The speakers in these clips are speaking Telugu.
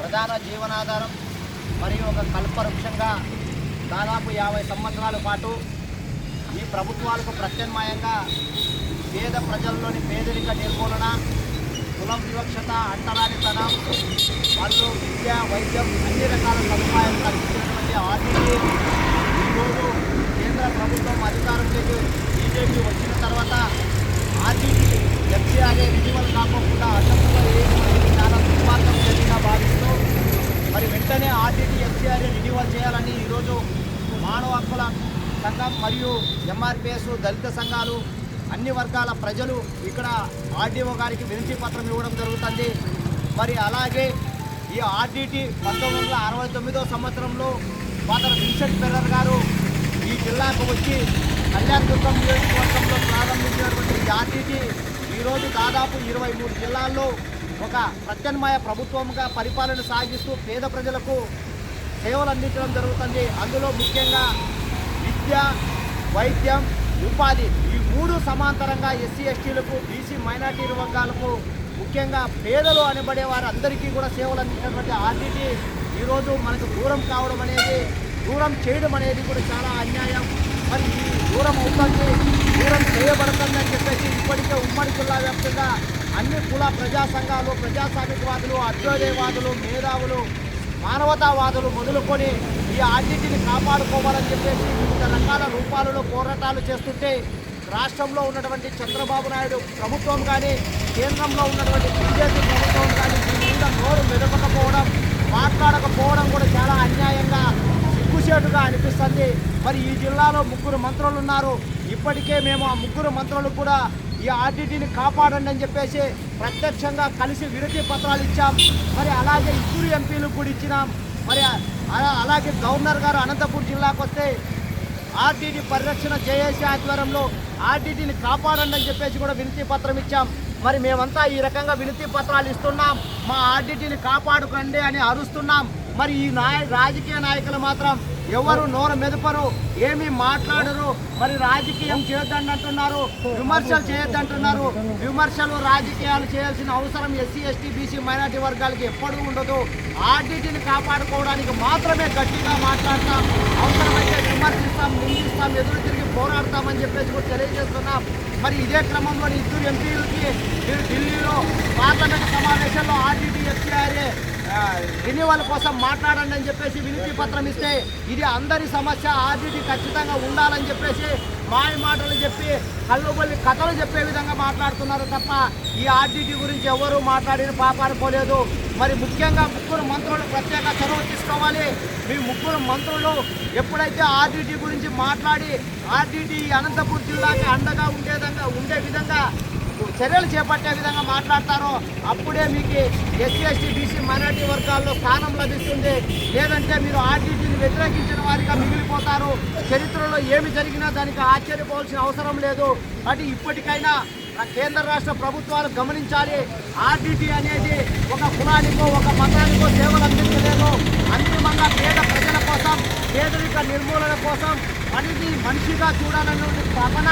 ప్రధాన జీవనాధారం మరియు ఒక కల్పవృక్షంగా దాదాపు యాభై సంవత్సరాల పాటు ఈ ప్రభుత్వాలకు ప్రత్యామ్నాయంగా పేద ప్రజల్లోని పేదరిక నిర్మూలన కులం వివక్షత అంటరానితనం వాళ్ళు విద్య వైద్యం అన్ని రకాల సదుపాయాలు కల్పించినటువంటి ఆర్టీసీ. ఈరోజు కేంద్ర ప్రభుత్వం అధికారంలోకి బీజేపీ వచ్చిన తర్వాత ఆర్టీసీ ఎఫ్సీఆర్ఏ చేయాలని ఈరోజు మానవ హక్కుల సంఘం మరియు ఎంఆర్పిఎస్ దళిత సంఘాలు అన్ని వర్గాల ప్రజలు ఇక్కడ ఆర్డీఓ గారికి వినతి పత్రం ఇవ్వడం జరుగుతుంది. మరి అలాగే ఈ ఆర్డీటీ పంతొమ్మిది వందల అరవై తొమ్మిదో సంవత్సరంలో ఫాదర్ విన్సెంట్ పెర్రర్ గారు ఈ జిల్లాకు వచ్చి కళ్యాణదుర్గం నియోజకవర్గంలో ప్రారంభించినటువంటి ఈ ఆర్డీటీ ఈరోజు దాదాపు ఇరవై మూడు జిల్లాల్లో ఒక ప్రత్యామ్నాయ ప్రభుత్వంగా పరిపాలన సాగిస్తూ పేద ప్రజలకు సేవలు అందించడం జరుగుతుంది. అందులో ముఖ్యంగా విద్య వైద్యం ఉపాధి ఈ మూడు సమాంతరంగా ఎస్సీ ఎస్టీలకు బీసీ మైనార్టీ వర్గాలకు ముఖ్యంగా పేదలు అనబడే వారందరికీ కూడా సేవలు అందించినటువంటి ఆర్టీటీ ఈరోజు మనకు దూరం కావడం అనేది దూరం చేయడం అనేది కూడా చాలా అన్యాయం. మరి ఈ దూరం అవుతుంది దూరం చేయబడుతుందని చెప్పేసి ఇప్పటికే ఉమ్మడి జిల్లా వ్యాప్తంగా అన్ని కుల ప్రజా సంఘాలు ప్రజాస్వామికవాదులు అభ్యోదయవాదులు మేధావులు మానవతావాదులు మొదలుకొని ఈ ఆర్టీటీని కాపాడుకోవాలని చెప్పేసి వివిధ రకాల రూపాలలో పోరాటాలు చేస్తుంటే రాష్ట్రంలో ఉన్నటువంటి చంద్రబాబు నాయుడు ప్రభుత్వం కానీ కేంద్రంలో ఉన్నటువంటి బీజేపీ ప్రభుత్వం కానీ దీని మీద నోరు మెదపకపోవడం మాట్లాడకపోవడం కూడా చాలా అన్యాయంగా సిగ్గుచేటుగా అనిపిస్తుంది. మరి ఈ జిల్లాలో ముగ్గురు మంత్రులు ఉన్నారు. ఇప్పటికే మేము ఆ ముగ్గురు మంత్రులు కూడా ఈ ఆర్డీటీని కాపాడండి అని చెప్పేసి ప్రత్యక్షంగా కలిసి విరతి పత్రాలు ఇచ్చాం. మరి అలాగే ఇద్దరు ఎంపీలు కూడా ఇచ్చినాం. మరి అలా- అలాగే గవర్నర్ గారు అనంతపూర్ జిల్లాకు వస్తే ఆర్టీటీ పరిరక్షణ జేఏసీ ఆధ్వర్యంలో ఆర్టీటీని కాపాడండి అని చెప్పేసి కూడా వినతి పత్రం ఇచ్చాం. మరి మేమంతా ఈ రకంగా వినతి పత్రాలు ఇస్తున్నాం. మా ఆర్టీటీని కాపాడుకోండి అని అరుస్తున్నాం. మరి ఈ నాయ రాజకీయ నాయకులు మాత్రం ఎవరు నోరు మెదపరు ఏమీ మాట్లాడరు. మరి రాజకీయం చేయొద్దంటున్నారు విమర్శలు చేయొద్దంటున్నారు. విమర్శలు రాజకీయాలు చేయాల్సిన అవసరం ఎస్సీ ఎస్టీ బీసీ మైనార్టీ వర్గాలకి ఎప్పుడూ ఉండదు. ఆర్టీటీని కాపాడుకోవడానికి మాత్రమే గట్టిగా మాట్లాడతాం అవసరమైతే విమర్శిస్తాం నిందిస్తాం ఎదురు తిరిగి పోరాడతామని చెప్పేసి కూడా తెలియజేస్తున్నాం. మరి ఇదే క్రమంలో ఇద్దరు ఎంపీలకి ఢిల్లీలో పార్లమెంట్ సమావేశంలో రెన్యువల్ కోసం మాట్లాడండి అని చెప్పేసి వినతి పత్రం ఇస్తే ఇది అందరి సమస్య ఆర్టీటీ ఖచ్చితంగా ఉండాలని చెప్పేసి మాయ మాటలు చెప్పి కళ్ళుబల్లి కథలు చెప్పే విధంగా మాట్లాడుతున్నారు తప్ప ఈ ఆర్టీటీ గురించి ఎవరు మాట్లాడిన పాపాడుకోలేదు మరి ముఖ్యంగా ముగ్గురు మంత్రులు ప్రత్యేక చొరవ తీసుకోవాలి. మీ ముగ్గురు మంత్రులు ఎప్పుడైతే ఆర్డీటీ గురించి మాట్లాడి ఆర్డీటీ అనంతపూర్ జిల్లాకి అండగా ఉండేదంగా చర్యలు చేపట్టే విధంగా మాట్లాడతారో అప్పుడే మీకు ఎస్సీ ఎస్టీ బీసీ మైనార్టీ వర్గాల్లో స్థానం లభిస్తుంది. లేదంటే మీరు ఆర్టీసీని వ్యతిరేకించిన వారిగా మిగిలిపోతారు. చరిత్రలో ఏమి జరిగినా దానికి ఆశ్చర్యపోవాల్సిన అవసరం లేదు. కాబట్టి ఇప్పటికైనా కేంద్ర రాష్ట్ర ప్రభుత్వాలు గమనించాలి. ఆర్టీటీ అనేది ఒక కులానికో ఒక మతానికో సేవలు అందించలేదు. అంతిమంగా పేద ప్రజల కోసం పేదరిక నిర్మూలన కోసం మనిషి మనిషిగా చూడాలనే తపన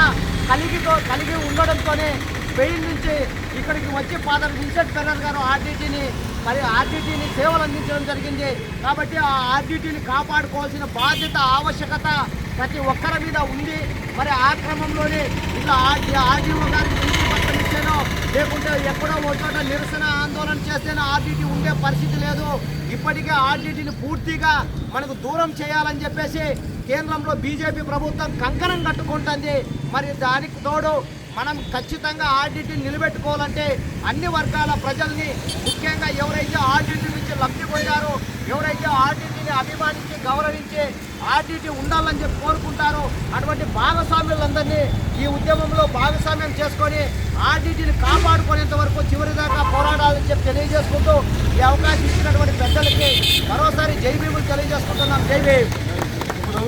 కలిగి కలిగి ఉండడంతోనే స్పెయిన్ నుంచి ఇక్కడికి వచ్చి ఫాదర్ విన్సెంట్ ఫెర్రర్ గారు ఆర్టీటీని మరి ఆర్టీటీని సేవలు అందించడం జరిగింది. కాబట్టి ఆ ఆర్డీటీని కాపాడుకోవాల్సిన బాధ్యత ఆవశ్యకత ప్రతి ఒక్కరి మీద ఉంది. మరి ఆ క్రమంలోనే ఇట్లా ఆర్డీఓ గారికి పత్రం ఇచ్చానో లేకుంటే ఎక్కడో ఒక చోట నిరసన ఆందోళన చేస్తేనే ఆర్డీటీ ఉండే పరిస్థితి లేదు. ఇప్పటికే ఆర్డీటీని పూర్తిగా మనకు దూరం చేయాలని చెప్పేసి కేంద్రంలో బీజేపీ ప్రభుత్వం కంకణం కట్టుకుంటుంది. మరి దానికి తోడు మనం ఖచ్చితంగా ఆర్డిటీ నిలబెట్టుకోవాలంటే అన్ని వర్గాల ప్రజల్ని ముఖ్యంగా ఎవరైతే ఆర్డిటీ నుంచి లబ్ధి పొందారో ఎవరైతే ఆర్డిటీని అభిమానించి గౌరవించి ఆర్డిటీ ఉండాలని చెప్పి కోరుకుంటారో అటువంటి భాగస్వామ్యులందరినీ ఈ ఉద్యమంలో భాగస్వామ్యం చేసుకొని ఆర్డిటీని కాపాడుకునేంత వరకు చివరి దాకా పోరాడాలని చెప్పి తెలియజేసుకుంటూ ఈ అవకాశం ఇచ్చినటువంటి పెద్దలకి మరోసారి జైబీములు తెలియజేసుకుంటున్నాం. జైబీ ఇప్పుడు